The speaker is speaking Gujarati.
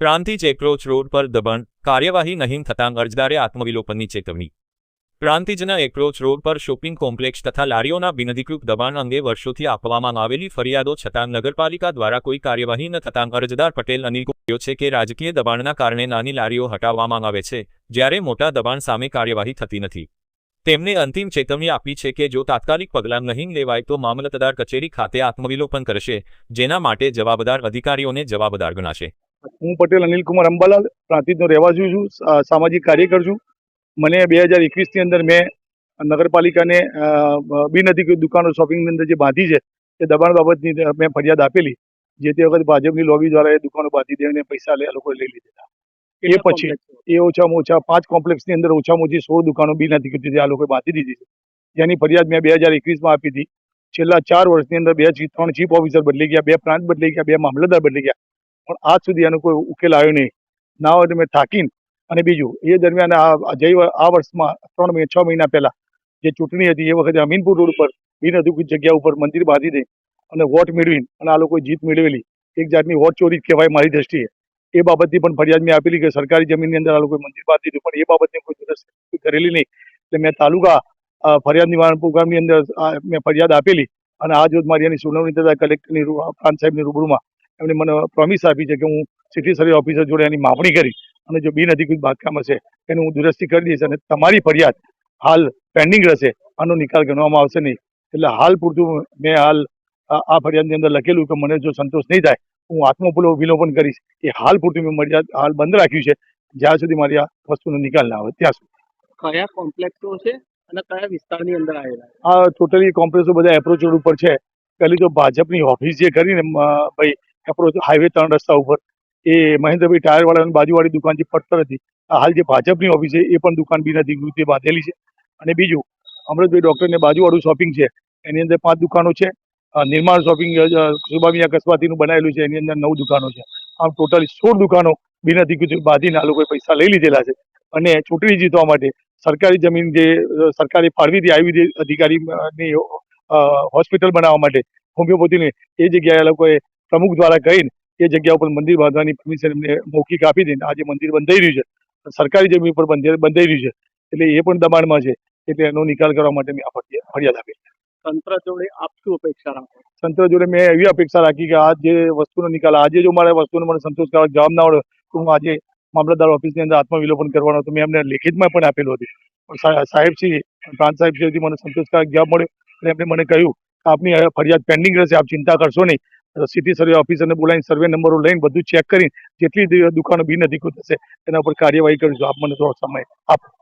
પ્રાંતિજ ચેકરોચ રોડ પર દબાણ, કાર્યવાહી નહીં થતાં અરજદારે આત્મવિલોપનની ચેતવણી. પ્રાંતિજના એક્રોચ રોડ પર શોપિંગ કોમ્પ્લેક્ષ તથા લારીઓના બિનધિકૃત દબાણ અંગે વર્ષોથી આપવામાં આવેલી ફરિયાદો છતાં નગરપાલિકા દ્વારા કોઈ કાર્યવાહી ન થતાં અરજદાર પટેલ અનિલ કહ્યો છે કે રાજકીય દબાણના કારણે નાની લારીઓ હટાવવામાં આવે છે, જ્યારે મોટા દબાણ સામે કાર્યવાહી થતી નથી. તેમણે અંતિમ ચેતવણી આપી છે કે જો તાત્કાલિક પગલાં નહીં લેવાય તો મામલતદાર કચેરી ખાતે આત્મવિલોપન કરશે, જેના માટે જવાબદાર અધિકારીઓને જવાબદાર ગણાશે. હું પટેલ અનિલકુમાર અંબાલાલ પ્રાંતિજનો રહેવાસી છું સામાજિક કાર્યકર છું. મને બે હજાર એકવીસની અંદર મેં નગરપાલિકાને બિનઅધિકૃત દુકાનો શોપિંગની અંદર જે બાંધી છે તે દબાણ બાબતની મેં ફરિયાદ આપેલી જે તે વખત ભાજપની લોબી દ્વારા એ દુકાનો બાંધી દઈને પૈસા લે- આ લોકોએ લઈ લીધેલા એ પછી એ ઓછામાં ઓછા પાંચ કોમ્પ્લેક્સની અંદર ઓછામાં ઓછી સોળ દુકાનો બિનઅધિકૃત રીતે આ લોકોએ બાંધી દીધી છે. જેની ફરિયાદ મેં બે હજાર એકવીસમાં આપી હતી. છેલ્લા ચાર વર્ષની અંદર બે ત્રણ ચીફ ઓફિસર બદલી ગયા બે પ્રાંત બદલી ગયા બે મામલતદાર બદલી ગયા. પણ આજ સુધી એનો કોઈ ઉકેલ આવ્યો નહીં. ના હોય મેં થાકીને અને બીજું, એ દરમિયાન આ જઈ આ વર્ષમાં ત્રણ મહિના છ મહિના પહેલા જે ચૂંટણી હતી, એ વખતે અમીનપુર રોડ ઉપર, બિનઅધિકૃત જગ્યા ઉપર મંદિર બાંધી દઈ અને વોટ મેળવીને અને આ લોકોએ જીત મેળવેલી. એક જાતની વોટ ચોરી કહેવાય મારી દ્રષ્ટિએ. એ બાબતની પણ ફરિયાદ મેં આપેલી કે સરકારી જમીનની અંદર આ લોકોએ મંદિર બાંધી દીધું, પણ એ બાબતની કોઈ દુરસ્તી કરેલી નહીં. એટલે મેં તાલુકા ફરિયાદ નિવારણ પ્રોગ્રામની અંદર મેં ફરિયાદ આપેલી અને આજ રોજ મારી એની સુનાવણી થતા કલેક્ટરની પ્રાંત સાહેબની રૂબરૂમાં એમણે મને પ્રોમિસ આપી છે કે હું સિટી સર્વે ઓફિસર જોડે એની માપણી કરી અને જો બિનઅધિકૃત બાંધકામ હશે એનું હું દુરસ્તી કરી દઈશ અને તમારી ફરિયાદ હાલ પેન્ડિંગ રહેશે. આનો નિકાલ ગણવામાં આવશે નહીં. એટલે હાલ પૂરતું મેં હાલ આ ફરિયાદની અંદર લખેલું કે મને જો સંતોષ નહીં થાય હું આત્મપુલો વિલોપન કરીશ. એ હાલ પૂરતું મેં મર્યાદ હાલ બંધ રાખ્યું છે. જ્યાં સુધી મારી આ વસ્તુનો નિકાલ ના આવે ત્યાં સુધી. કયા કોમ્પ્લેક્સો છે અને કયા વિસ્તારની અંદર આવેલા આ ટોટલી કોમ્પ્લેક્સો બધા એપ્રોચ રોડ ઉપર છે. પહેલી તો ભાજપની ઓફિસ જે કરીને ભાઈ એપ્રોચ હાઈવે ત્રણ રસ્તા ઉપર, એ મહેન્દ્રભાઈ ટાયર વાળાની બાજુવાળી દુકાન જે પડતર હતી હાલ જે ભાજપની ઓફિસ છે, એ પણ દુકાન બીના રીતે બાંધેલી છે. અને બીજું, અમૃતભાઈ ડૉક્ટરને બાજુવાળું શોપિંગ છે, એની અંદર પાંચ દુકાનો છે નિર્માણ શોપિંગ સુબામિયા કસબાતીનું બનાવેલું છે, એની અંદર નવ દુકાનો છે. આમ ટોટલી સોળ દુકાનો બિનઅધિકૃત બાંધીને આ લોકોએ પૈસા લઈ લીધેલા છે. અને ચૂંટણી જીતવા માટે સરકારી જમીન જે સરકારી ફાળવી હતી આયુર્વેદ અધિકારીની હોસ્પિટલ બનાવવા માટે હોમિયોપેથીને એ જગ્યાએ લોકોએ પ્રમુખ દ્વારા કહીને એ જગ્યા ઉપર મંદિર બાંધવાની પરમિશન એમને મૌખિક આપી દઈને આજે મંદિર બંધાઈ રહ્યું છે. સરકારી જમીન ઉપર બંધે- બંધાઈ રહ્યું છે. એટલે એ પણ દબાણમાં છે. એટલે એનો નિકાલ કરવા માટે મેં આ ફરિયાદ આપી. તંત્ર જોડે આપ શું અપેક્ષા રાખો? તંત્ર જોડે મેં એવી અપેક્ષા રાખી કે આ જે વસ્તુનો નિકાલ આજે જો મારે વસ્તુનો મને સંતોષકારક જવાબ ના મળે તો હું આજે મામલતદાર ઓફિસની અંદર આત્મવિલોપન કરવાનો હતો. મેં એમને લેખિતમાં પણ આપેલું હતું. પણ સાહેબશ્રી પ્રાંત સાહેબશ્રીથી મને સંતોષકારક જવાબ મળ્યો. એટલે એમણે મને કહ્યું આપની ફરિયાદ પેન્ડિંગ રહેશે. આપ ચિંતા કરશો નહીં. સિટી સર્વે ઓફિસરને બોલાવીને સર્વે નંબરો લઈને બધું ચેક કરીને જેટલી દુકાનો બિનઅધિકૃત હશે, એના ઉપર કાર્યવાહી કરીશું. આપ મને થોડો સમય આપો.